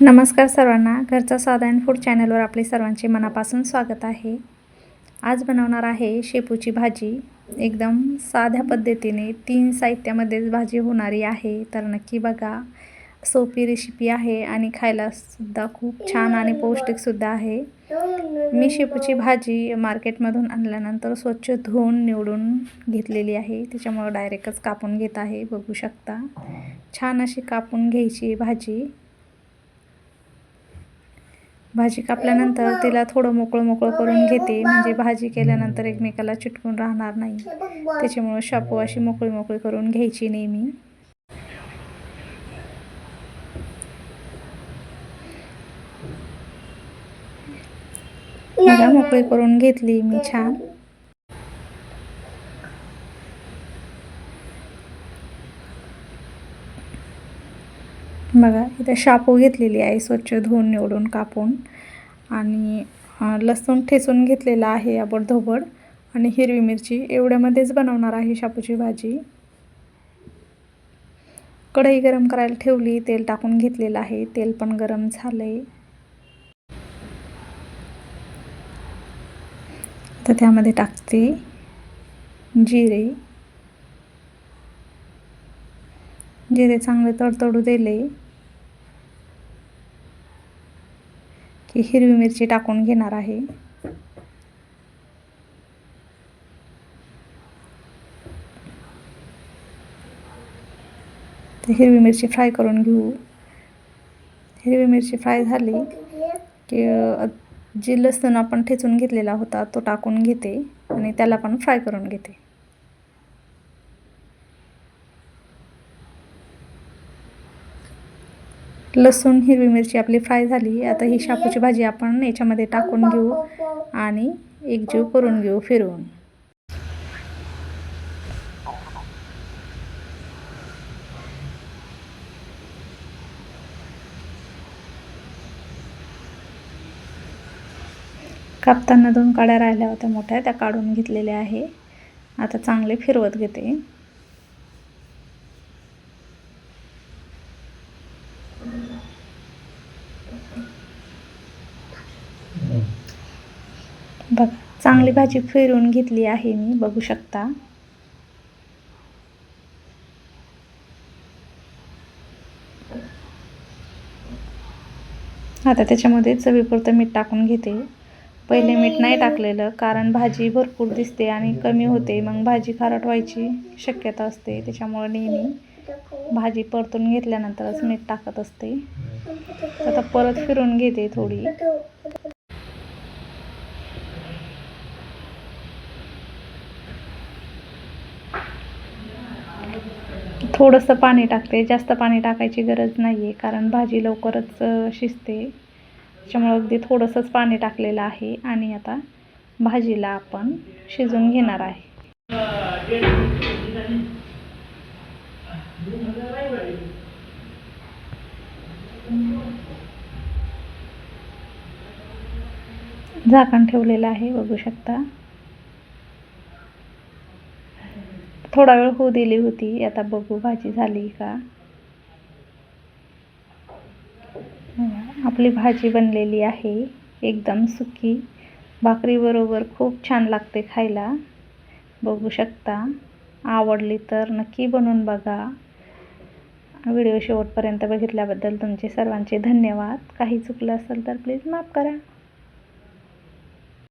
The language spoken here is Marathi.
नमस्कार सर्वांना. घरचा साधा अँड फूड चॅनलवर आपले सर्वांचे मनापासून स्वागत आहे. आज बनवणार आहे शेपूची भाजी. एकदम साध्या पद्धतीने तीन साहित्यामध्येच भाजी होणारी आहे. तर नक्की बघा. सोपी रेसिपी आहे आणि खायलासुद्धा खूप छान आणि पौष्टिकसुद्धा आहे. मी शेपूची भाजी मार्केटमधून आणल्यानंतर स्वच्छ धुवून निवडून घेतलेली आहे. त्याच्यामुळं डायरेक्टच कापून घेत आहे. बघू शकता. छान अशी कापून घ्यायची भाजी. भाजी कापल्यानंतर तिला थोडं मोकळं मोकळं करून घेते. म्हणजे भाजी केल्यानंतर एकमेकाला चिटकून राहणार नाही. त्याच्यामुळं शापू अशी मोकळी मोकळी करून घ्यायची नेहमी. मोकळी करून घेतली मी छान. बघा इथं शापू घेतलेली आहे स्वच्छ धुवून निवडून कापून. आणि लसूण ठेचून घेतलेला आहे आबडधोबड आणि हिरवी मिरची एवढ्यामध्येच बनवणार आहे शापूची भाजी. कढई गरम करायला ठेवली तेल टाकून घेतलेलं आहे तेल पण गरम झालंय. तर त्यामध्ये टाकते जिरे. जिरे चांगले तडतडू दिले. की हिरवी मिरची टाकून घेणार आहे. तर हिरवी मिरची फ्राय करून घेऊ. हिरवी मिरची फ्राय झाली की जे जी लसूण आपण ठेचून घेतलेला होता तो टाकून घेते आणि त्याला पण फ्राय करून घेते. लसूण हिरवी मिरची आपली फ्राय झाली. आता ही शापूची भाजी आपण याच्यामध्ये टाकून घेऊ आणि एकजीव करून घेऊ फिरवून. कापताना दोन काड्या राहिल्या होत्या मोठ्या त्या काढून घेतलेल्या आहे. आता चांगले फिरवत घेते. बघा चांगली भाजी फिरून घेतली आहे मी बघू शकता. आता त्याच्यामध्ये चवीपुरतं मीठ टाकून घेते. पहिले मीठ नाही टाकलेलं कारण भाजी भरपूर दिसते आणि कमी होते. मग भाजी खारट व्हायची शक्यता असते. त्याच्यामुळे नेहमी भाजी परतून घेतल्यानंतरच मीठ टाकत असते. आता परत फिरून घेते थोडी. थोडंसं पाणी टाकते. जास्त पाणी टाकायची गरज नाही आहे कारण भाजी लवकरच शिजते. त्याच्यामुळं अगदी थोडंसंच पाणी टाकलेलं आहे आणि आता भाजीला आपण शिजवून घेणार आहे. झाकण ठेवलेलं आहे बघू शकता. थोडा वेळ होऊ दिली होती. आता बघू भाजी झाली का? आपली भाजी बनलेली आहे. एकदम सुकी. भाकरीबरोबर खूप छान लागते खायला. बघू शकता. आवडली तर नक्की बनवून बघा. व्हिडिओ शेवटपर्यंत बघितल्याबद्दल तुमचे सर्वांचे धन्यवाद. काही चुकलं असेल तर प्लीज माफ करा.